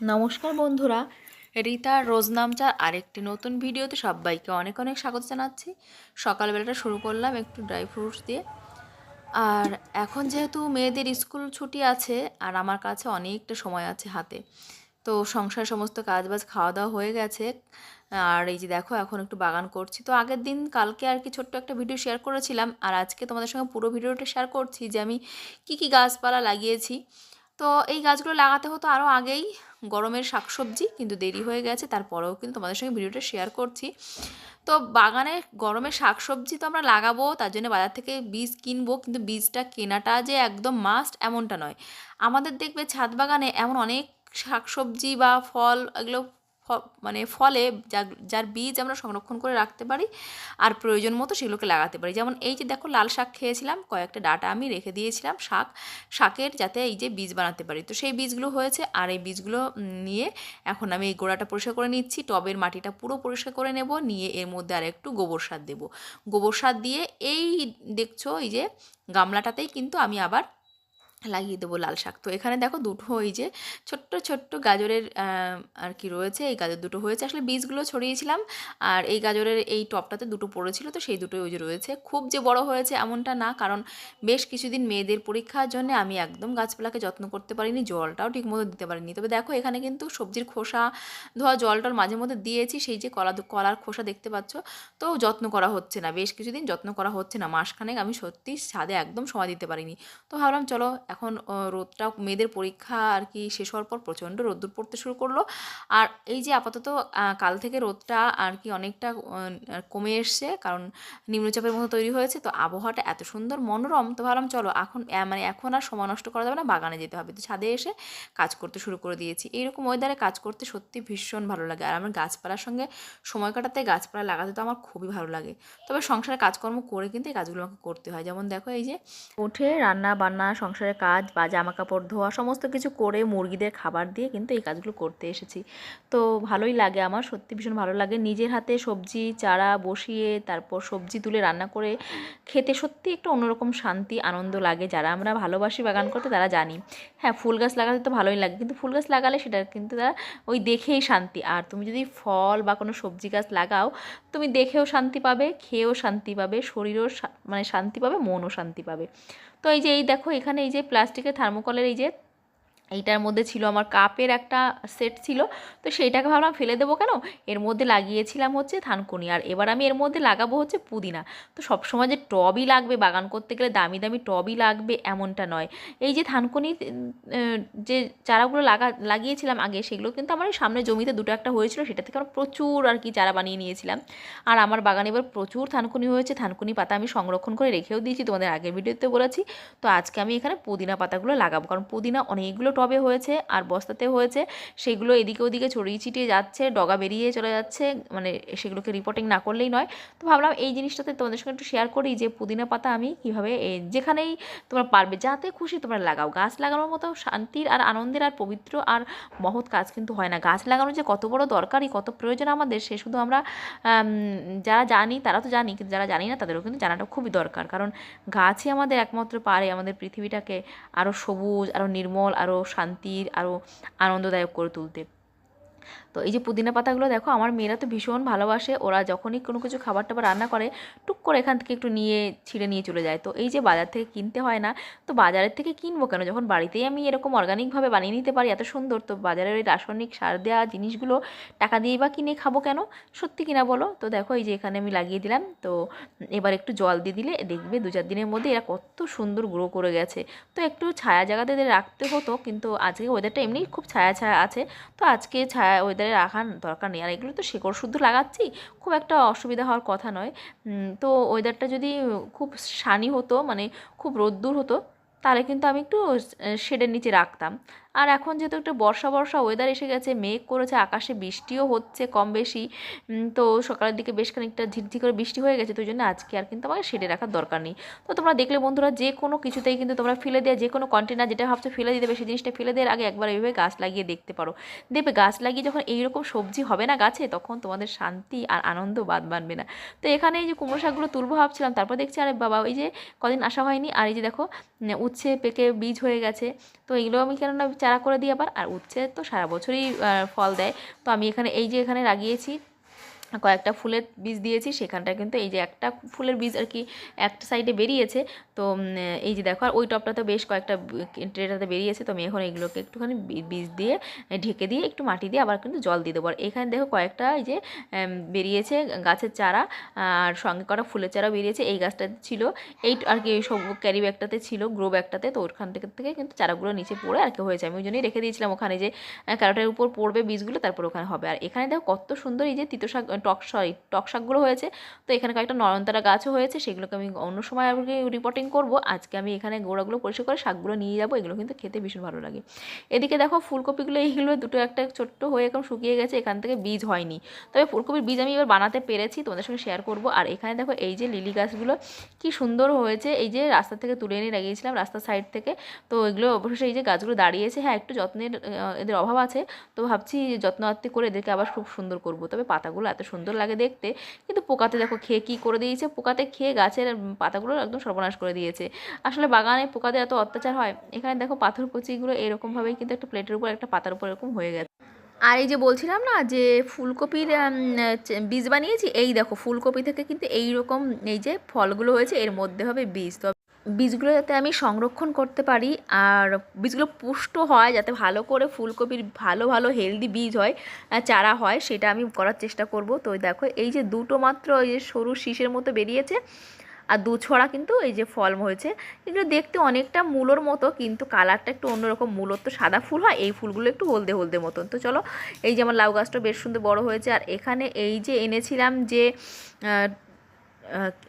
নমস্কার বন্ধুরা রিতার রোজনামচার আরেকটি নতুন ভিডিওতে সবাইকে অনেক অনেক স্বাগত জানাচ্ছি। সকালবেলাটা শুরু করলাম একটু ড্রাই ফ্রুটস দিয়ে। আর এখন যেহেতু মেয়েদের স্কুল ছুটি আছে, আর আমার কাছে অনেকটা সময় আছে হাতে, তো সংসার সমস্ত কাজবাজ খাওয়া দাওয়া হয়ে গেছে। আর এই যে দেখো, এখন একটু বাগান করছি। তো আগের দিন কালকে আর কি ছোট্ট একটা ভিডিও শেয়ার করেছিলাম, আর আজকে তোমাদের সঙ্গে পুরো ভিডিওটা শেয়ার করছি যে আমি কি কি গাছপালা লাগিয়েছি। তো এই গাছগুলো লাগাতে হতো আরও আগেই গরমের শাকসবজি কিন্তু দেরি হয়ে গেছে, তারপরেও কিন্তু তোমাদের সঙ্গে ভিডিওটা শেয়ার করছি। তো বাগানে গরমের শাকসবজি তো আমরা লাগাবো, তার জন্য বাজার থেকে বীজ কিনবো, কিন্তু বীজটা কেনাটা যে একদম মাস্ট এমনটা নয়। আমাদের দেখবে ছাদ বাগানে এমন অনেক শাকসবজি বা ফল এগুলো মানে ফলে যার বীজ আমরা সংরক্ষণ করে রাখতে পারি আর প্রয়োজন মতো সেগুলোকে লাগাতে পারি। যেমন এই যে দেখো লাল শাক খেয়েছিলাম, কয়েকটা ডাটা আমি রেখে দিয়েছিলাম শাক, শাকের যাতে এই যে বীজ বানাতে পারি। তো সেই বীজগুলো হয়েছে আর এই বীজগুলো নিয়ে এখন আমি এই গোড়াটা পরিষ্কার করে নিচ্ছি, টবের মাটিটা পুরো পরিষ্কার করে নেব, নিয়ে এর মধ্যে আর একটু গোবর সার দেবো। গোবর সার দিয়ে এই দেখছ এই যে গামলাটাতেই কিন্তু আমি আবার লাগিয়ে দেবো লাল শাক। তো এখানে দেখো দুটো ওই যে ছোট্ট ছোট্ট গাজরের আর কি রয়েছে, এই গাজর দুটো হয়েছে। আসলে বীজগুলো ছড়িয়েছিলাম, আর এই গাজরের এই টপটাতে দুটো পড়েছিল, তো সেই দুটোই ওই যে রয়েছে। খুব যে বড় হয়েছে এমনটা না, কারণ বেশ কিছুদিন মেয়েদের পরীক্ষার জন্য আমি একদম গাছপালাকে যত্ন করতে পারিনি, জলটাও ঠিকমতো দিতে পারিনি। তবে দেখো এখানে কিন্তু সবজির খোসা ধোয়া জলটার মাঝে মধ্যে দিয়েছি, সেই যে কলা, কলার খোসা দেখতে পাচ্ছ, তো যত্ন করা হচ্ছে না, বেশ কিছুদিন যত্ন করা হচ্ছে না। মাসখানেক আমি সত্যি ছাদে একদম সময় দিতে পারিনি। তো ভাবলাম চলো এখন রোদটাও মেয়েদের পরীক্ষা আর কি শেষ হওয়ার পর প্রচণ্ড রোদ্দুর পড়তে শুরু করল। আর এই যে আপাতত কাল থেকে রোদটা আর কি অনেকটা কমে এসছে, কারণ নিম্নচাপের মতো তৈরি হয়েছে, তো আবহাওয়াটা এত সুন্দর, মনোরম, তো ভাবলাম চলো এখন মানে এখন আর সময় নষ্ট করা যাবে না, বাগানে যেতে হবে। তো ছাদে এসে কাজ করতে শুরু করে দিয়েছি। এইরকম ওয়েদারে কাজ করতে সত্যি ভীষণ ভালো লাগে। আর আমার গাছপালার সঙ্গে সময় কাটাতে গাছপালা লাগাতে তো আমার খুবই ভালো লাগে। তবে সংসারে কাজকর্ম করে কিন্তু এই কাজগুলো আমাকে করতে হয়। যেমন দেখো এই যে উঠে রান্না বান্না সংসারের কাজ বা জামা কাপড় ধোয়া সমস্ত কিছু করে মুরগিদের খাবার দিয়ে কিন্তু এই কাজগুলো করতে এসেছি। তো ভালোই লাগে আমার, সত্যি ভীষণ ভালো লাগে। নিজের হাতে সবজি, চারা বসিয়ে তারপর সবজি তুলে রান্না করে খেতে সত্যি একটু অন্যরকম শান্তি, আনন্দ লাগে। যারা আমরা ভালোবাসি বাগান করতে তারা জানি। হ্যাঁ ফুল গাছ লাগাতে তো ভালোই লাগে, কিন্তু ফুল গাছ লাগালে সেটা কিন্তু তারা ওই দেখেই শান্তি। আর তুমি যদি ফল বা কোনো সবজি গাছ লাগাও, তুমি দেখেও শান্তি পাবে, খেয়েও শান্তি পাবে, শরীরও মানে শান্তি পাবে, মনও শান্তি পাবে। তো এই যে এই দেখো এখানে এই যে প্লাস্টিকের থার্মোকলের এই যে এইটার মধ্যে ছিল আমার কাপের একটা সেট ছিল, তো সেইটাকে ভাবলাম ফেলে দেবো কেন? এর মধ্যে লাগিয়েছিলাম হচ্ছে থানকুনি, আর এবার আমি এর মধ্যে লাগাবো হচ্ছে পুদিনা। তো সবসময় যে টবই লাগবে বাগান করতে গেলে দামি দামি টবই লাগবে এমনটা নয়। এই যে থানকুনি যে চারাগুলো লাগা, লাগিয়েছিলাম আগে, সেগুলো কিন্তু আমার সামনে জমিতে দুটো একটা হয়েছিল, সেটা থেকে আমরা প্রচুর আর কি চারা বানিয়ে নিয়েছিলাম। আর আমার বাগানে এবার প্রচুর থানকুনি হয়েছে, থানকুনি পাতা আমি সংরক্ষণ করে রেখেও দিয়েছি তোমাদের আগের ভিডিওতে বলেছি। তো আজকে আমি এখানে পুদিনা পাতাগুলো লাগাবো, কারণ পুদিনা অনেকগুলো টবে হয়েছে আর বস্তাতে হয়েছে, সেগুলো এদিকে ওদিকে ছড়িয়ে ছিটিয়ে যাচ্ছে, ডগা বেরিয়ে চলে যাচ্ছে মানে সেগুলোকে রিপোর্টিং না করলেই নয়। তো ভাবলাম এই জিনিসটাতে তোমাদের সঙ্গে একটু শেয়ার করি যে পুদিনা পাতা আমি কীভাবে যেখানেই তোমরা পারবে, যাতে খুশি তোমরা লাগাও। গাছ লাগানোর মতো শান্তির আর আনন্দের আর পবিত্র আর মহৎ কাজ কিন্তু হয় না। গাছ লাগানো যে কত বড় দরকারি, কত প্রয়োজন আমাদের, সে শুধু আমরা যারা জানি তারা তো জানি, কিন্তু যারা জানি না তাদেরও কিন্তু জানাটা খুবই দরকার। কারণ গাছই আমাদের একমাত্র পারে আমাদের পৃথিবীটাকে আরও সবুজ আরও নির্মল আরও শান্তির আরও আনন্দদায়ক করে তুলতে। তো এই যে পুদিনা পাতাগুলো দেখো, আমার মেয়েরা তো ভীষণ ভালোবাসে। ওরা যখনই কোনো কিছু খাবার টাবার রান্না করে, টুক করে এখান থেকে একটু নিয়ে, ছিঁড়ে নিয়ে চলে যায়। তো এই যে বাজার থেকে কিনতে হয় না, তো বাজারের থেকে কিনবো কেন? যখন বাড়িতেই আমি এরকম অর্গানিকভাবে বানিয়ে নিতে পারি, এত সুন্দর, তো বাজারের ওই রাসায়নিক সার দেওয়া জিনিসগুলো টাকা দিয়েই বা কিনে খাব কেন? সত্যি কিনা বলো? তো দেখো এই যে এখানে আমি লাগিয়ে দিলাম। তো এবার একটু জল দিয়ে দিলে দেখবে দু চার দিনের মধ্যে এরা কত সুন্দর গ্রো করে গেছে। তো একটু ছায়া জায়গাতে রাখতে হতো, কিন্তু আজকে ওয়েদারটা এমনি খুব ছায়া ছায়া আছে। তো আজকে ছায়া ওয়েদার ওয়েদারে রাখার দরকার নেই। আর এগুলো তো শেকড় শুদ্ধ লাগাচ্ছি, খুব একটা অসুবিধা হওয়ার কথা নয়। তো ওয়েদারটা যদি খুব সানি হতো মানে খুব রোদ্দুর হতো, তাহলে কিন্তু আমি একটু শেডের নিচে রাখতাম। আর এখন যেহেতু একটু বর্ষা বর্ষা ওয়েদার এসে গেছে, মেঘ করেছে, আকাশে বৃষ্টিও হচ্ছে কম বেশি। তো সকালের দিকে বেশ খানিকটা ঝিরঝি করে বৃষ্টি হয়ে গেছে, তো জন্য আজকে আর কিন্তু আমাকে শেডে রাখার দরকার নেই। তো তোমরা দেখলে বন্ধুরা, যে কোনো কিছুতেই কিন্তু তোমরা ফেলে দেওয়া যে কোনো কন্টেনার যেটা ভাবছ ফেলে দিতে হবে, সেই জিনিসটা ফেলে দেওয়ার আগে একবার এইভাবে গাছ লাগিয়ে দেখতে পারো। দেখবে গাছ লাগিয়ে যখন এইরকম সবজি হবে না গাছে, তখন তোমাদের শান্তি আর আনন্দ বাদ বানবে না। তো এখানে এই যে কুমড়ো শাকগুলো তুলবো ভাবছিলাম, তারপর দেখছি, আরে বাবা, ওই যে কদিন আসা হয়নি, আর এই যে দেখো, উচ্ছে পেকে বীজ হয়ে গেছে। তো এগুলো আমি কেননা চারা করে দিই আবার, আর উচ্ছে তো সারা বছরই ফল দেয়। তো আমি এখানে, এই যে এখানে লাগিয়েছি কয়েকটা ফুলের বীজ দিয়েছি সেখানটা কিন্তু এই যে একটা ফুলের বীজ আর কি একটা সাইডে বেরিয়েছে। তো এই যে দেখো, আর ওই টপটাতে বেশ কয়েকটা ট্রেটাতে বেরিয়েছে। তো আমি এখন এইগুলোকে একটুখানি বীজ দিয়ে, ঢেকে দিয়ে, একটু মাটি দিয়ে আবার কিন্তু জল দিয়ে দেবো। আর এখানে দেখো কয়েকটা এই যে বেরিয়েছে গাছের চারা, আর সঙ্গে করা ফুলের চারাও বেরিয়েছে। এই গাছটাতে ছিল, এই আর কি সব ক্যারি ব্যাগটাতে ছিল, গ্রো ব্যাগটাতে। তো ওখান থেকে থেকে কিন্তু চারাগুলো নিচে পড়ে আর কি হয়েছে। আমি ওই জন্যই রেখে দিয়েছিলাম ওখানে যে, ক্যারোটের উপর পড়বে বীজগুলো, তারপর ওখানে হবে। আর এখানে দেখো কত সুন্দর এই যে তিতো শাক টক সরি টক শাকগুলো হয়েছে। তো এখানে কয়েকটা নয়নতারা গাছও হয়েছে, সেগুলোকে আমি অন্য সময় আর রিপোর্টিং করব। আজকে আমি এখানে গোড়াগুলো পরিষ্কার করে শাকগুলো নিয়ে যাব, এগুলো কিন্তু খেতে ভীষণ ভালো লাগে। এদিকে দেখো ফুলকপিগুলো এইগুলো দুটো একটা ছোট্ট হয়ে এখন শুকিয়ে গেছে, এখান থেকে বীজ হয়নি। তবে ফুলকপির বীজ আমি এবার বানাতে পেরেছি, তোমাদের সঙ্গে শেয়ার করব। আর এখানে দেখো এই যে লিলি গাছগুলো কি সুন্দর হয়েছে, এই যে রাস্তা থেকে তুলে এনে লাগিয়েছিলাম রাস্তার সাইড থেকে। তো এগুলো অবশ্যই এই যে গাছগুলো দাঁড়িয়েছে হ্যাঁ একটু যত্নের এদের অভাব আছে। তো ভাবছি যত্ন আত্তি করে এদেরকে আবার খুব সুন্দর করব। তবে পাতাগুলো এত সুন্দর লাগে দেখতে। কিন্তু পোকাতে দেখো খেয়ে কী করে দিয়েছে? পোকাতে খেয়ে গাছের পাতাগুলো একদম সর্বনাশ করে দিয়েছে। আসলে বাগানে পোকাদের এত অত্যাচার হয়, এখানে দেখো পাথর কুচিগুলো এরকমভাবেই কিন্তু একটা প্লেটের উপর একটা পাতার উপর এরকম হয়ে গেছে। আর এই যে বলছিলাম না যে ফুলকপির বীজ বানিয়েছি, এই দেখো ফুলকপি থেকে কিন্তু এই রকম এই যে ফলগুলো হয়েছে, এর মধ্যে হবে বীজ। তো বীজগুলো যাতে আমি সংরক্ষণ করতে পারি আর বীজগুলো পুষ্ট হয় যাতে ভালো করে ফুলকপির ভালো ভালো হেলদি বীজ হয় চারা হয়, সেটা আমি করার চেষ্টা করব। তো দেখো, এই যে দুটো মাত্র এই যে সরু শীষের মতো বেরিয়েছে আর দু ছড়া কিন্তু এই যে ফল হয়েছে। এগুলো দেখতে অনেকটা মূলোর মতো, কিন্তু কালারটা একটু অন্যরকম মূলোর। তো সাদা ফুল হয়, এই ফুলগুলো একটু হলদে হলদে মতন। তো চলো, এই যে আমার লাউ গাছটা বেশ সুন্দর বড় হয়েছে। আর এখানে এই যে এনেছিলাম যে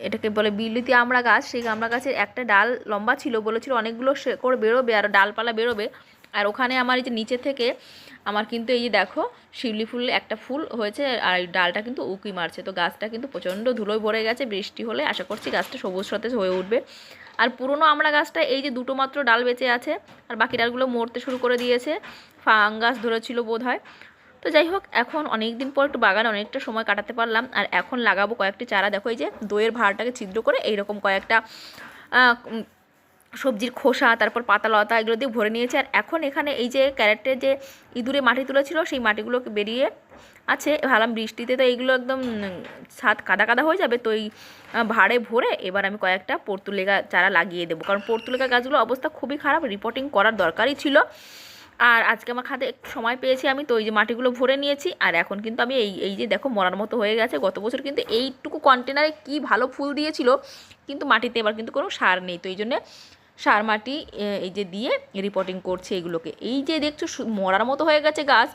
এটাকে বলে বিলিতি আমড়া গাছ। সেই আমড়া গাছের একটা ডাল লম্বা ছিল, বলেছিল অনেকগুলো করে বেরোবে আর ডালপালা বেরোবে। আর ওখানে আমার এই যে নিচে থেকে আমার কিন্তু এই যে দেখো, শিউলি ফুল, একটা ফুল হয়েছে আর ডালটা কিন্তু উকি মারছে। তো গাছটা কিন্তু প্রচণ্ড ধুলোয় ভরে গেছে, বৃষ্টি হলে আশা করছি গাছটা সবুজ সতেজ হয়ে উঠবে। আর পুরনো আমড়া গাছটা এই যে দুটো মাত্র ডাল বেঁচে আছে, আর বাকি ডালগুলো মরতে শুরু করে দিয়েছে। ফাঙ্গাস ধরেছিল বোধ হয় তো যাই হোক, এখন অনেক দিন পর একটু বাগানে অনেকটা সময় কাটাতে পারলাম। আর এখন লাগাবো কয়েকটি চারা। দেখো এই যে দইয়ের ভাড়টাকে ছিদ্র করে এইরকম কয়েকটা সবজির খোসা, তারপর পাতা, লতা এগুলো দিয়ে ভরে নিয়েছে। আর এখন এখানে এই যে ক্যারেটের যে ইঁদুরে মাটি তুলেছিল, সেই মাটিগুলোকে বেরিয়ে আছে। ভাবলাম বৃষ্টিতে তো এইগুলো একদম ছাদ কাদা কাদা হয়ে যাবে। তো এই ভাড়ে ভরে এবার আমি কয়েকটা পর্তুলেগা চারা লাগিয়ে দেবো। কারণ পর্তুলেগা গাছগুলো অবস্থা খুবই খারাপ। রিপোর্টিং করার দরকারই ছিল। আর আজকে আমার খাতে একটু সময় পেয়েছি আমি, তো ওই যে মাটিগুলো ভরে নিয়েছি। আর এখন কিন্তু আমি এই এই যে দেখো মরার মতো হয়ে গেছে। গত বছর কিন্তু এইটুকু কন্টেনারে কি ভালো ফুল দিয়েছিল, কিন্তু মাটিতে এবার কিন্তু কোনো সার নেই। তো এই জন্যে সার, মাটি এই যে দিয়ে রিপোর্টিং করছে এগুলোকে। এই যে দেখছ মরার মতো হয়ে গেছে গাছ।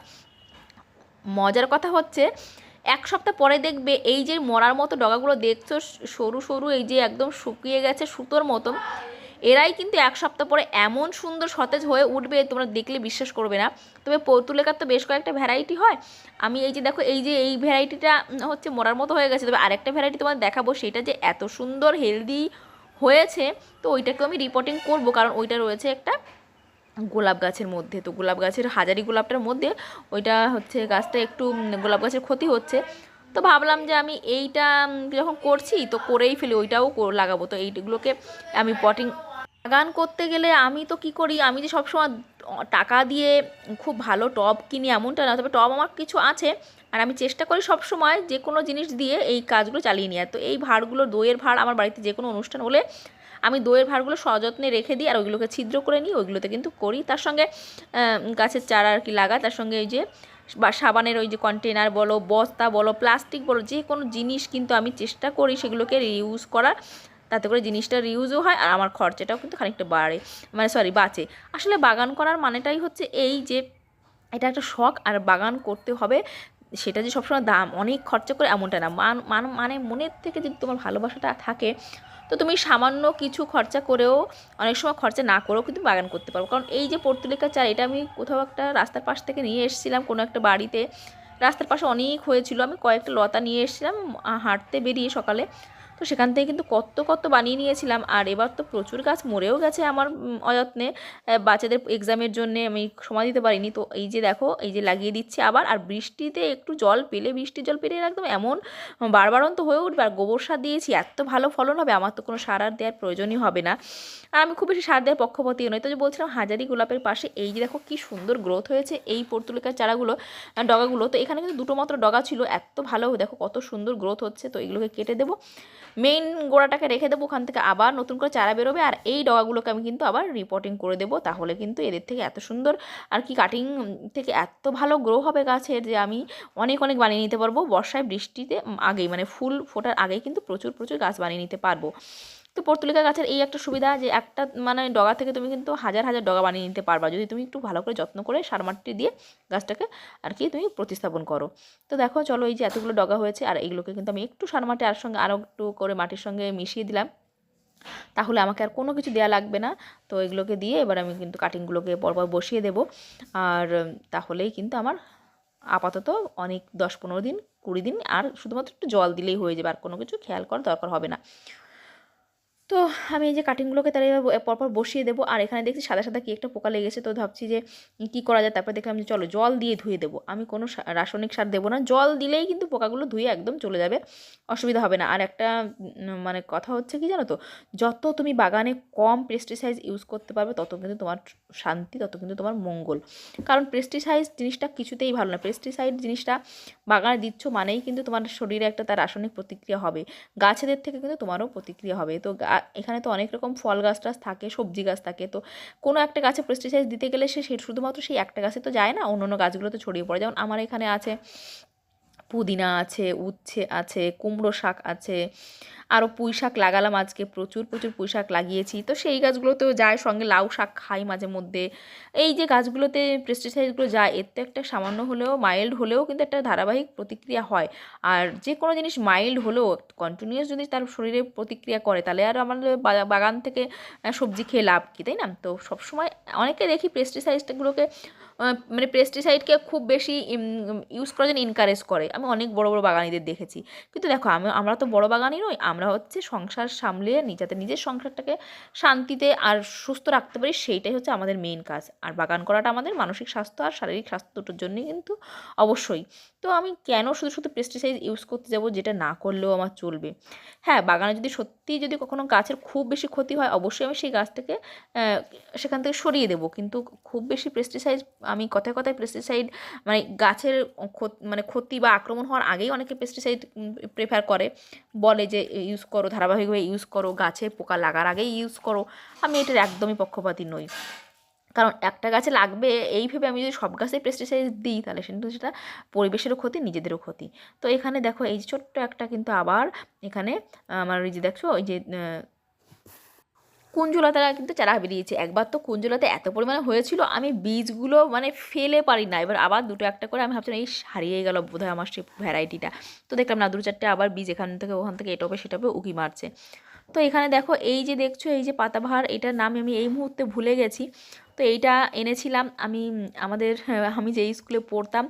মজার কথা হচ্ছে, এক সপ্তাহ পরে দেখবে এই যে মরার মতো ডগাগুলো দেখছ, সরু সরু, এই যে একদম শুকিয়ে গেছে সুতোর মতন। এরাই কিন্তু এক সপ্তাহ পরে এমন সুন্দর সতেজ হয়ে উঠবে, তোমরা দেখলে বিশ্বাস করবে না। তবে পৌতুলেকার তো বেশ কয়েকটা ভ্যারাইটি হয়। আমি এই যে দেখো, এই যে এই ভ্যারাইটিটা হচ্ছে মরার মতো হয়ে গেছে। তবে আরেকটা ভ্যারাইটি তোমার দেখাবো, সেটা যে এত সুন্দর হেলদি হয়েছে, তো ওইটাকেও আমি রিপোর্টিং করব, কারণ ওইটা রয়েছে একটা গোলাপ গাছের মধ্যে। তো গোলাপ গাছের, হাজারি গোলাপটার মধ্যে ওইটা হচ্ছে গাছটা একটু গোলাপ গাছের ক্ষতি হচ্ছে। তো ভাবলাম যে আমি এইটা যখন করছি, তো করেই ফেলি, ওইটাও লাগাবো। তো এইগুলোকে আমি পটিং বাগান করতে গেলে আমি তো কি করি? আমি যে সবসময় টাকা দিয়ে খুব ভালো টব কিনি এমনটা না, তবে টব আমার কিছু আছে আর আমি চেষ্টা করি সব সময় যে কোনো জিনিস দিয়ে এই কাজগুলো চালিয়ে নেওয়ার। তো এই ভাঁড়গুলো দইয়ের ভাঁড় আমার বাড়িতে যে কোনো অনুষ্ঠান হলে আমি দইয়ের ভাঁড়গুলো সযত্নে রেখে দিই আর ওইগুলোকে ছিদ্র করে নিই, ওইগুলোতে কিন্তু করি। তার সঙ্গে গাছের চারা আর কি লাগা তার সঙ্গে এই যে বা সাবানের ওই যে কন্টেনার বলো, বস্তা বলো প্লাস্টিক বলো, যে কোনো জিনিস কিন্তু আমি চেষ্টা করি সেগুলোকে রিউজ করার। তাতে করে জিনিসটা রিউজও হয় আর আমার খরচাটাও কিন্তু খানিকটা বাড়ে। মানে সরি বাঁচে। আসলে বাগান করার মানেটাই হচ্ছে এই যে, এটা একটা শখ আর বাগান করতে হবে, সেটা যে সবসময় দাম, অনেক খরচা করে এমনটা না। মান মান মানে মনের থেকে যদি তোমার ভালোবাসাটা থাকে, তো তুমি সামান্য কিছু খরচা করেও, অনেক সময় খরচা না করেও কিন্তু বাগান করতে পারব কারণ এই যে পর্তুলিকা চার এটা আমি কোথাও একটা রাস্তার পাশ থেকে নিয়ে এসেছিলাম কোনো একটা বাড়িতে। রাস্তার পাশে অনেক হয়েছিল। আমি কয়েকটা লতা নিয়ে এসেছিলাম, হাঁটতে বেরিয়ে সকালে। তো সেখান থেকে কিন্তু কত কত বানিয়ে নিয়েছিলাম। আর এবার তো প্রচুর গাছ মরেও গেছে আমার অযত্নে। বাচ্চাদের এক্সামের জন্য আমি সময় দিতে পারিনি। তো এই যে দেখো, এই যে লাগিয়ে দিচ্ছে আবার। আর বৃষ্টিতে একটু জল পেলে, বৃষ্টির জল পেলে একদম এমন বারবারন্ত হয়ে উঠবে। আর গোবর সার দিয়েছি, এত ভালো ফলন হবে, আমার তো কোনো সার আর দেওয়ার প্রয়োজনই হবে না। আর আমি খুব বেশি সার দেওয়ার পক্ষপাতি নয় তো যে বলছিলাম হাজারি গোলাপের পাশে, এই যে দেখো কি সুন্দর গ্রোথ হয়েছে এই পর্তুলিকার চারাগুলো ডগাগুলো। তো এখানে কিন্তু দুটো মাত্র ডগা ছিল, এত ভালো দেখো কত সুন্দর গ্রোথ হচ্ছে। তো এগুলোকে কেটে দেবো। মেইন গোড়াটাকে রেখে দেবো, ওখান থেকে আবার নতুন করে চারা বেরোবে। আর এই ডগাগুলোকে আমি কিন্তু আবার রিপোর্টিং করে দেবো। তাহলে কিন্তু এদের থেকে এত সুন্দর আর কি কাটিং থেকে এত ভালো গ্রো হবে গাছের যে আমি অনেক অনেক বানিয়ে নিতে পারব। বর্ষায় বৃষ্টিতে আগেই মানে ফুল ফোটার আগেই কিন্তু প্রচুর প্রচুর গাছ বানিয়ে নিতে পারব। তো পর্তুলিকা গাছের এই একটা সুবিধা যে একটা মানে ডগা থেকে তুমি কিন্তু হাজার হাজার ডগা বানিয়ে নিতে পারবা। যদি তুমি একটু ভালো করে যত্ন করে সার মাটি দিয়ে গাছটাকে আর কি তুমি প্রতিস্থাপন করো। তো দেখো, চলো এই যে এতগুলো ডগা হয়েছে আর এইগুলোকে কিন্তু আমি একটু সার মাটি আর সঙ্গে আরও একটু করে মাটির সঙ্গে মিশিয়ে দিলাম। তাহলে আমাকে আর কোনো কিছু দেওয়া লাগবে না। তো এগুলোকে দিয়ে এবার আমি কিন্তু কাটিংগুলোকে পরপর বসিয়ে দেবো। আর তাহলেই কিন্তু আমার আপাতত অনেক দশ পনেরো দিন, কুড়ি দিন আর শুধুমাত্র একটু জল দিলেই হয়ে যাবে। আর কোনো কিছু খেয়াল করার দরকার হবে না। তো আমি এই যে কাটিংগুলোকে এবার পরপর বসিয়ে দেবো। আর এখানে দেখছি সাদা সাদা কি একটা পোকা লেগেছে, তো ভাবছি যে কী করা যায়? তারপর দেখলাম যে চলো জল দিয়ে ধুয়ে দেবো। আমি কোনো রাসায়নিক সার দেবো না। জল দিলেই কিন্তু পোকাগুলো ধুয়ে একদম চলে যাবে, অসুবিধা হবে না। আর একটা মানে কথা হচ্ছে কি জানো তো? যত তুমি বাগানে কম পেস্টিসাইড ইউজ করতে পারবে, তত কিন্তু তোমার শান্তি, তত কিন্তু তোমার মঙ্গল। কারণ পেস্টিসাইড জিনিসটা কিছুতেই ভালো না। পেস্টিসাইড জিনিসটা বাগানে দিচ্ছ মানেই কিন্তু তোমার শরীরে একটা তার রাসায়নিক প্রতিক্রিয়া হবে। গাছেদের থেকে কিন্তু তোমারও প্রতিক্রিয়া হবে। তো এখানে তো অনেক রকম ফল গাছ টাছ থাকে, সবজি গাছ থাকে। তো কোনো একটা গাছে পেস্টিসাইড দিতে গেলে সে শুধুমাত্র সেই একটা গাছে তো যায় না অন্য অন্য গাছগুলোতে ছড়িয়ে পড়ে। যেমন আমার এখানে আছে পুদিনা আছে, উচ্ছে আছে, কুমড়ো শাক আছে আরও পুঁই শাক লাগালাম আজকে প্রচুর প্রচুর পুঁই শাক লাগিয়েছি। তো সেই গাছগুলোতেও যায় সঙ্গে লাউ শাক খাই মাঝে মধ্যে। এই যে গাছগুলোতে পেস্টিসাইডগুলো যায়, এর তো একটা সামান্য হলেও মাইল্ড হলেও কিন্তু একটা ধারাবাহিক প্রতিক্রিয়া হয়। আর যে কোনো জিনিস মাইল্ড হলেও কন্টিনিউয়াস যদি তার শরীরে প্রতিক্রিয়া করে, তাহলে আর আমাদের বাগান থেকে সবজি খেয়ে লাভ কী, তাই না? তো সবসময় অনেকে দেখি পেস্টিসাইডগুলোকে মানে পেস্টিসাইডকে খুব বেশি ইউজ করার জন্য এনকারেজ করে। আমি অনেক বড় বড় বাগানিদের দেখেছি। কিন্তু দেখো, আমি, আমরা তো বড় বাগানি নই, আমরা হচ্ছে সংসার সামলে যাতে নিজের সংসারটাকে শান্তিতে আর সুস্থ রাখতে পারি, সেইটাই হচ্ছে আমাদের মেইন কাজ। আর বাগান করাটা আমাদের মানসিক স্বাস্থ্য আর শারীরিক স্বাস্থ্য দুটোর জন্যই কিন্তু অবশ্যই। তো আমি কেন শুধু শুধু পেস্টিসাইড ইউজ করতে যাব, যেটা না করলেও আমার চলবে? হ্যাঁ বাগানে যদি সত্যিই যদি কখনো গাছের খুব বেশি ক্ষতি হয়, অবশ্যই আমি সেই গাছটাকে সেখান থেকে সরিয়ে দেবো। কিন্তু খুব বেশি পেস্টিসাইড আমি কথায় কথায় পেস্টিসাইড মানে গাছের মানে ক্ষতি বা আক্রমণ হওয়ার আগেই অনেকে পেস্টিসাইড প্রেফার করে। বলে যে ইউজ করো, ধারাবাহিকভাবে ইউজ করো, গাছে পোকা লাগার আগেই ইউজ করো। আমি এটার একদমই পক্ষপাতী নই। কারণ একটা গাছে লাগবে, এই ভেবে আমি যদি সব গাছে পেস্টিসাইড দিই, তাহলে কিন্তু সেটা পরিবেশেরও ক্ষতি, নিজেদেরও ক্ষতি। তো এখানে দেখো, এই যে ছোট্ট একটা কিন্তু আবার এখানে, আমার এই যে দেখছ, ওই যে আহ, কুঞ্জলতা কিন্তু চারা বেরিয়েছে একবার তো কুঞ্জলতা এত পরিমাণে হয়েছিল আমি বীজগুলো মানে ফেলে পারি না। এবার আবার দুটো একটা করে আমি ভাবছিলাম এই হারিয়ে গেল বোধহয় আমার সেই ভ্যারাইটিটা। তো দেখলাম না দুটো চারটে আবার বীজ এখান থেকে ওখান থেকে এটপে সেটপে উকি মারছে। তো এখানে দেখো এই যে দেখছ এই যে পাতাবাহার এটার নাম আমি এই মুহূর্তে ভুলে গেছি। তো এইটা এনেছিলাম আমি আমাদের আমি যেই স্কুলে পড়তাম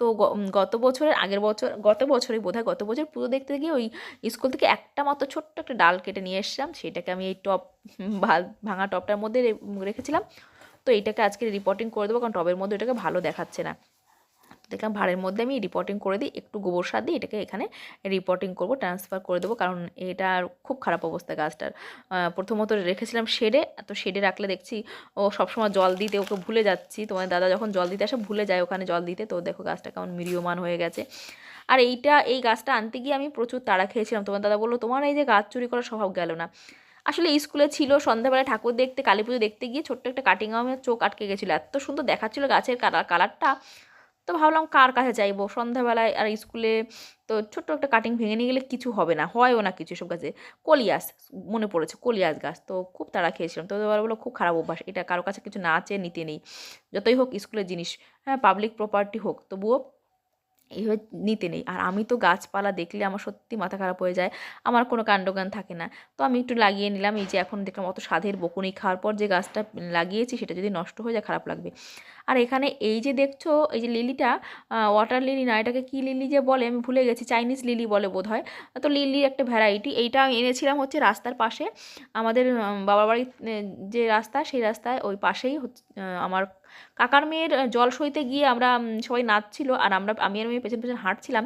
তো গত বছরের আগের বছর, গত বছরে বোধহয় গত বছর পুজো দেখতে গিয়ে ওই স্কুল থেকে একটা মাত্র ছোট্ট একটা ডাল কেটে নিয়ে এসছিলাম। সেটাকে আমি এই টপ ভাঙা টপটার মধ্যে রেখেছিলাম। তো এইটাকে আজকে রিপোর্টিং করে দেবো, কারণ টবের মধ্যে এটাকে ভালো দেখাচ্ছে না। দেখলাম ভাড়ের মধ্যে আমি রিপোর্টিং করে দিই। একটু গোবর সার দিয়ে এটাকে এখানে রিপোর্টিং করব ট্রান্সফার করে দেবো, কারণ এটার খুব খারাপ অবস্থা গাছটার। প্রথমত রেখেছিলাম শেডে তো শেডে রাখলে দেখছি ও সবসময় জল দিতে ওকে ভুলে যাচ্ছি। তোমার দাদা যখন জল দিতে আসে ভুলে যায় ওখানে জল দিতে, তো দেখো গাছটা কেমন মিরিয়মান হয়ে গেছে। আর এইটা, এই গাছটা আনতে গিয়ে আমি প্রচুর তাড়া খেয়েছিলাম। তোমার দাদা বলল, তোমার এই যে গাছ চুরি করার স্বভাব গেল না। আসলে স্কুলে ছিল, সন্ধ্যাবেলায় ঠাকুর দেখতে, কালী পুজো দেখতে গিয়ে ছোট্ট একটা কাটিং আমার চোখ আটকে গেছিল। এত সুন্দর দেখাচ্ছিল গাছের কালার কালারটা তো ভাবলাম কার কাছে যাইবো? সন্ধ্যাবেলায় আর স্কুলে তো ছোট্ট একটা কাটিং ভেঙে নিয়ে গেলে কিছু হবে না, হয়ও না কিছু সব গাছে কলিয়াস, মনে পড়েছে, কলিয়াস গাছ। তো খুব তাড়া খেয়েছিলাম। তো এবার বলো খুব খারাপ অভ্যাস, এটা কারও কাছে কিছু না চেয়ে নিতে নেই। যতই হোক, স্কুলের জিনিস হ্যাঁ পাবলিক প্রপার্টি হোক, তবুও এইভাবে নিতে নেই। আর আমি তো গাছপালা দেখলে আমার সত্যি মাথা খারাপ হয়ে যায়, আমার কোনো কাণ্ডজ্ঞান থাকে না। তো আমি একটু লাগিয়ে নিলাম, এই যে এখন দেখলাম অত স্বাদের বকুনি খাওয়ার পর যে গাছটা লাগিয়েছি সেটা যদি নষ্ট হয়ে যায় খারাপ লাগবে। আর এখানে এই যে দেখছ, এই যে লিলিটা ওয়াটার লিলি না, এটাকে কী লিলি যে বলে আমি ভুলে গেছি চাইনিজ লিলি বলে বোধ হয় তো লিলির একটা ভ্যারাইটি এইটা আমি এনেছিলাম হচ্ছে রাস্তার পাশে। আমাদের বাবার বাড়ির যে রাস্তা, সেই রাস্তায় ওই পাশেই আমার কাকার মেয়ের জল সইতে গিয়ে আমরা সবাই নাচছিল আর আমরা, আমি আর মেয়ে পেছন পেছন হাঁটছিলাম।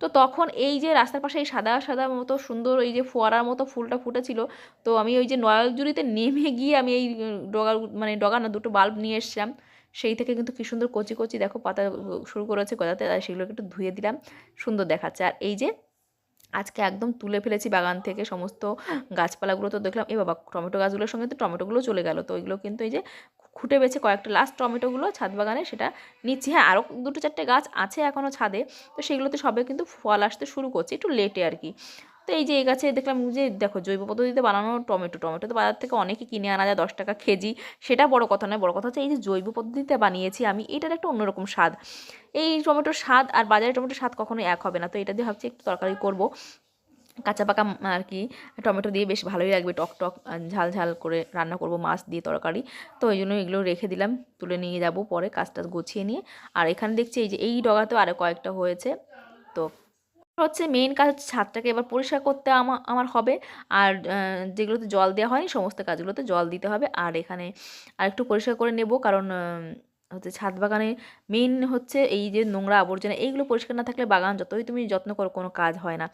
তো তখন এই যে রাস্তার পাশে এই সাদা সাদা মতো সুন্দর এই যে ফোয়ারার মতো ফুলটা ফুটেছিল, তো আমি ওই যে নয়াজুরিতে নেমে গিয়ে আমি এই ডগা মানে ডগা না, দুটো বাল্ব নিয়ে এসছিলাম। সেই থেকে কিন্তু কী সুন্দর কচি কচি, দেখো পাতা শুরু করেছে গজাতে, আর সেগুলোকে একটু ধুয়ে দিলাম। সুন্দর দেখাচ্ছে। আর এই যে আজকে একদম তুলে ফেলেছি বাগান থেকে সমস্ত গাছপালাগুলো তো দেখলাম, এ বাবা, টমেটো গাছগুলোর সঙ্গে তো টমেটোগুলো চলে গেল। তো ওইগুলো কিন্তু এই যে খুঁটে বেছে কয়েকটা লাস্ট টমেটোগুলো ছাদ বাগানে সেটা নিচ্ছি। হ্যাঁ আরও দুটো চারটে গাছ আছে এখনও ছাদে, তো সেগুলোতে সবে কিন্তু ফল আসতে শুরু করছে একটু লেটে আর কি তো এই যে এই গাছে দেখলাম যে দেখো জৈব পদ্ধতিতে বানানো টমেটো টমেটো তো বাজার থেকে অনেকে কিনে আনা যায় দশ টাকা কেজি, সেটা বড় কথা নয়, বড় কথা হচ্ছে এই যে জৈব পদ্ধতিতে বানিয়েছি আমি, এটার একটা অন্যরকম স্বাদ। এই টমেটোর স্বাদ আর বাজারের টমেটোর স্বাদ কখনোই এক হবে না, তো এটা দিয়ে ভাবছি একটু তরকারি করব। কাঁচা পাকা আর কি, টমেটো দিয়ে বেশ ভালোই লাগবে, টক টক ঝাল ঝাল করে রান্না করব, মাছ দিয়ে তরকারি। তো ওই জন্য এগুলো রেখে দিলাম, তুলে নিয়ে যাব পরে কাজটা গুছিয়ে নিয়ে। আর এখানে দেখছি এই যে এই ডগাতেও আরও কয়েকটা হয়েছে। তো হচ্ছে মেন কাজ হচ্ছে ছাদটাকে এবার পরিষ্কার করতে আমার আমার হবে। আর যেগুলোতে জল দেওয়া হয়নি, সমস্ত কাজগুলোতে জল দিতে হবে। আর এখানে আরেকটু পরিষ্কার করে নেব, কারণ হচ্ছে ছাদ বাগানে মেন হচ্ছে এই যে নোংরা আবর্জনা, এইগুলো পরিষ্কার না থাকলে বাগান যতই তুমি যত্ন করো, কোনো কাজ হয় না।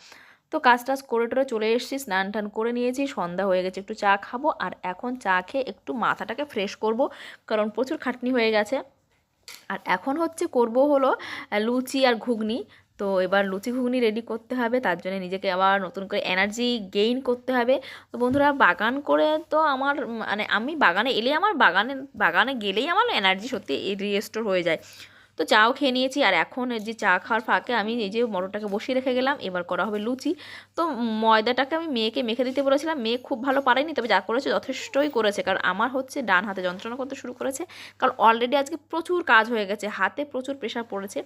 তো কাজ টাজ করে টোরে চলে এসেছি, স্নান টান করে নিয়েছি, সন্ধ্যা হয়ে গেছে, একটু চা খাব আর এখন চা খেয়ে একটু মাথাটাকে ফ্রেশ করব, কারণ প্রচুর খাটনি হয়ে গেছে। আর এখন হচ্ছে করব হলো লুচি আর ঘুগনি। তো এবার লুচি, ঘুগনি রেডি করতে হবে, তার জন্য নিজেকে আবার নতুন করে এনার্জি গেইন করতে হবে। তো বন্ধুরা, বাগান করে তো আমার মানে আমি বাগানে এলে আমার বাগানে বাগানে গেলেই আমার এনার্জি সত্যি রিস্টোর হয়ে যায়। তো চাও খেয়ে নিয়েছি আর এখন যে চা খাওয়ার ফাঁকে আমি এই যে মটরটাকে বসিয়ে রেখে গেলাম, এবার করা হবে লুচি। তো ময়দাটাকে আমি মেয়েকে মেখে দিতে বলেছিলাম, মেয়ে খুব ভালো পারেনি, তবে যা করেছে যথেষ্টই করেছে, কারণ আমার হচ্ছে ডান হাতে যন্ত্রণা করতে শুরু করেছে। কারণ অলরেডি আজকে প্রচুর কাজ হয়ে গেছে, হাতে প্রচুর প্রেশার পড়েছে।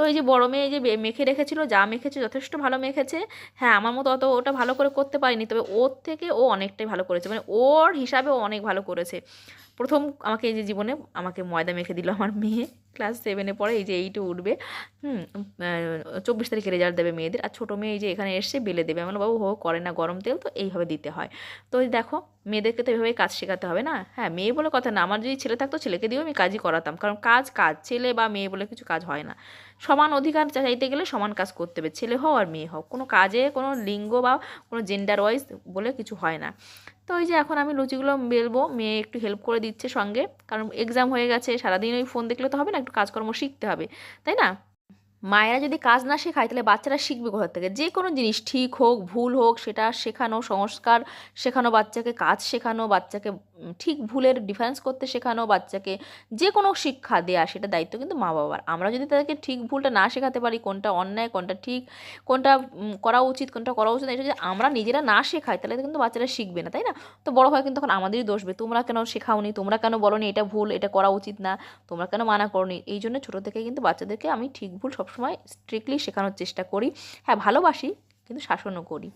তো এই যে বড় মেয়ে যে মেখে রেখেছিল, যা মেখেছে যথেষ্ট ভালো মেখেছে। হ্যাঁ আমার মতো অত ওটা ভালো করে করতে পারিনি, তবে ওর থেকে ও অনেকটাই ভালো করেছে। মানে ওর হিসাবে ও অনেক ভালো করেছে। প্রথম আমাকে এই যে জীবনে আমাকে ময়দা মেখে দিল আমার মেয়ে। ক্লাস সেভেনে পড়ে, এই যে এইটু উঠবে। হুম চব্বিশ তারিখে রেজাল্ট দেবে মেয়েদের। আর ছোটো মেয়ে এই যে এখানে এসে বেলে দেবে। আমার বাবু হো করে না গরম তেল, তো এইভাবে দিতে হয়। তো দেখো, মেয়েদেরকে তো এভাবেই কাজ শেখাতে হবে না? হ্যাঁ মেয়ে বলে কথা না। আমার যদি ছেলে থাকতো, ছেলেকে দিয়েও আমি কাজই করাতাম। কারণ কাজ কাজ, ছেলে বা মেয়ে বলে কিছু কাজ হয় না। সমান অধিকার চাইতে গেলে সমান কাজ করতে হবে, ছেলে হও আর মেয়ে হও। কোনো কাজে, কোনো লিঙ্গ বা কোনো জেন্ডার ওয়াইজ বলে কিছু হয় না। তো ওই যে এখন আমি লুচিগুলো বেলবো মেয়ে একটু হেল্প করে দিচ্ছে সঙ্গে, কারণ এক্সাম হয়ে গেছে, সারাদিন ওই ফোন দেখলে তো হবে না, একটু কাজকর্ম শিখতে হবে, তাই না? মায়েরা যদি কাজ না শেখায়, তাহলে বাচ্চারা শিখবে কোথার থেকে? যে কোনো জিনিস, ঠিক হোক, ভুল হোক, সেটা শেখানো, সংস্কার শেখানো, বাচ্চাকে কাজ শেখানো, বাচ্চাকে ঠিক ভুলের ডিফারেন্স করতে শেখানো বাচ্চাকে যে কোনো শিক্ষা দেওয়া সেটা দায়িত্ব কিন্তু মা বাবার। আমরা যদি তাদেরকে ঠিক ভুলটা না শেখাতে পারি, কোনটা অন্যায়, কোনটা ঠিক, কোনটা করা উচিত, কোনটা করা উচিত এটা যদি আমরা নিজেরা না শেখাই, তাহলে কিন্তু বাচ্চারা শিখবে না, তাই না? তো বড় হয় কিন্তু তখন আমাদেরই দোষবে তোমরা কেন শেখাওনি, তোমরা কেন বলনি এটা ভুল, এটা করা উচিত না, তোমরা কেন মানা করনি? এই জন্য ছোটো থেকে কিন্তু বাচ্চাদেরকে আমি ঠিক ভুল সবসময় স্ট্রিক্টলি শেখানোর চেষ্টা করি। হ্যাঁ ভালোবাসি, কিন্তু শাসনও করি।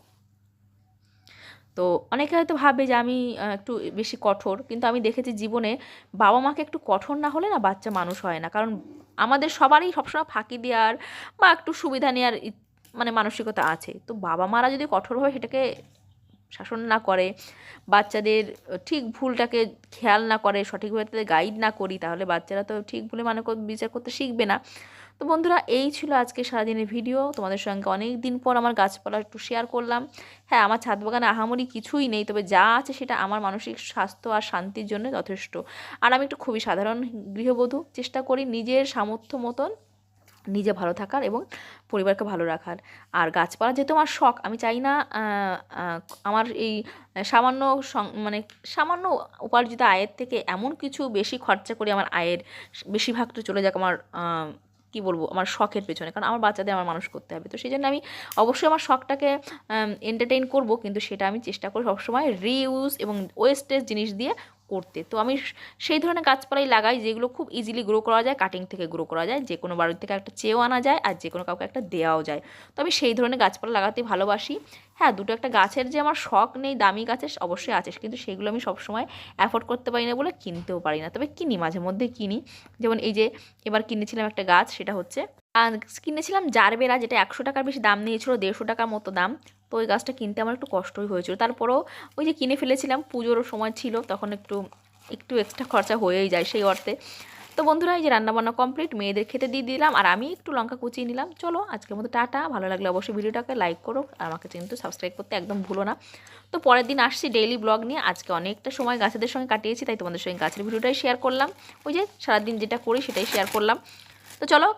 তো অনেকে হয়তো ভাবে যে আমি একটু বেশি কঠোর, কিন্তু আমি দেখেছি জীবনে বাবা মাকে একটু কঠোর না হলে না বাচ্চা মানুষ হয় না। কারণ আমাদের সবারই সবসময় ফাঁকি দেওয়ার বা একটু সুবিধা নেওয়ার মানে মানসিকতা আছে। তো বাবা মারা যদি কঠোরভাবে সেটাকে শাসন না করে, বাচ্চাদের ঠিক ভুলটাকে খেয়াল না করে, সঠিকভাবে তাদের গাইড না করি, তাহলে বাচ্চারা তো ঠিক ভুলে মানে বিচার করতে শিখবে না। তো বন্ধুরা, এই ছিল আজকে সারাদিনের ভিডিও তোমাদের সঙ্গে অনেক দিন পর আমার গাছপালা একটু শেয়ার করলাম। হ্যাঁ আমার ছাদ বাগানে আহামরি কিছুই নেই, তবে যা আছে সেটা আমার মানসিক স্বাস্থ্য আর শান্তির জন্য যথেষ্ট। আর আমি একটু খুবই সাধারণ গৃহবধূ, চেষ্টা করি নিজের সামর্থ্য মতন নিজে ভালো থাকার এবং পরিবারকে ভালো রাখার। আর গাছপালা যেহেতু আমার শখ, আমি চাই না আমার এই সামান্য মানে সামান্য উপার্জিত আয়ের থেকে এমন কিছু বেশি খরচা করি আমার আয়ের বেশিরভাগটা চলে যাক আমার কি বলব, আমার শখের পেছনে। কারণ আমার বাচ্চাদের আমার মানুষ করতে হবে। তো সেই জন্য আমি অবশ্যই আমার শখটাকে এন্টারটেইন করব। কিন্তু সেটা আমি চেষ্টা করি সবসময় রিউজ এবং ওয়েস্টেজ জিনিস দিয়ে করতে। তো আমি সেই ধরনের গাছপালাই লাগাই যেগুলো খুব ইজিলি গ্রো করা যায় কাটিং থেকে গ্রো করা যায়, যে কোনো বাড়ির থেকে একটা চেয়েও আনা যায় আর যে কোনো কাউকে একটা দেওয়াও যায়। তো আমি সেই ধরনের গাছপালা লাগাতে ভালোবাসি। হ্যাঁ দুটো একটা গাছের যে আমার শখ নেই, দামি গাছের অবশ্যই আছে, কিন্তু সেগুলো আমি সবসময় অ্যাফোর্ড করতে পারি না বলে কিনতেও পারি না। তবে কিনি, মাঝে মধ্যে কিনি। যেমন এই যে এবার কিনেছিলাম একটা গাছ, সেটা হচ্ছে কিনেছিলাম জারবেরা, যেটা একশো টাকার বেশি দাম নিয়েছিল, দেড়শো টাকার মতো দাম। তো ওই গাছটা কিনতে আমার একটু কষ্টই হয়েছিল। তারপরেও ওই যে কিনে ফেলেছিলাম, পুজোরও সময় ছিল, তখন একটু একটু এক্সট্রা খরচা হয়েই যায় সেই অর্থে। তো বন্ধুরা, এই যে রান্নাবান্না কমপ্লিট মেয়েদের খেতে দিয়ে দিলাম, আর আমি একটু লঙ্কা কুচিয়ে নিলাম। চলো, আজকের মতো টাটা, ভালো লাগলে অবশ্যই ভিডিওটাকে লাইক করো, আর আমাকে কিন্তু সাবস্ক্রাইব করতে একদম ভুলো না। তো পরের দিন আসছি ডেইলি ব্লগ নিয়ে, আজকে অনেকটা সময় গাছেদের সঙ্গে কাটিয়েছি, তাই তোমাদের সঙ্গে গাছের ভিডিওটাই শেয়ার করলাম। ওই যে সারাদিন যেটা করি সেটাই শেয়ার করলাম। তো চলো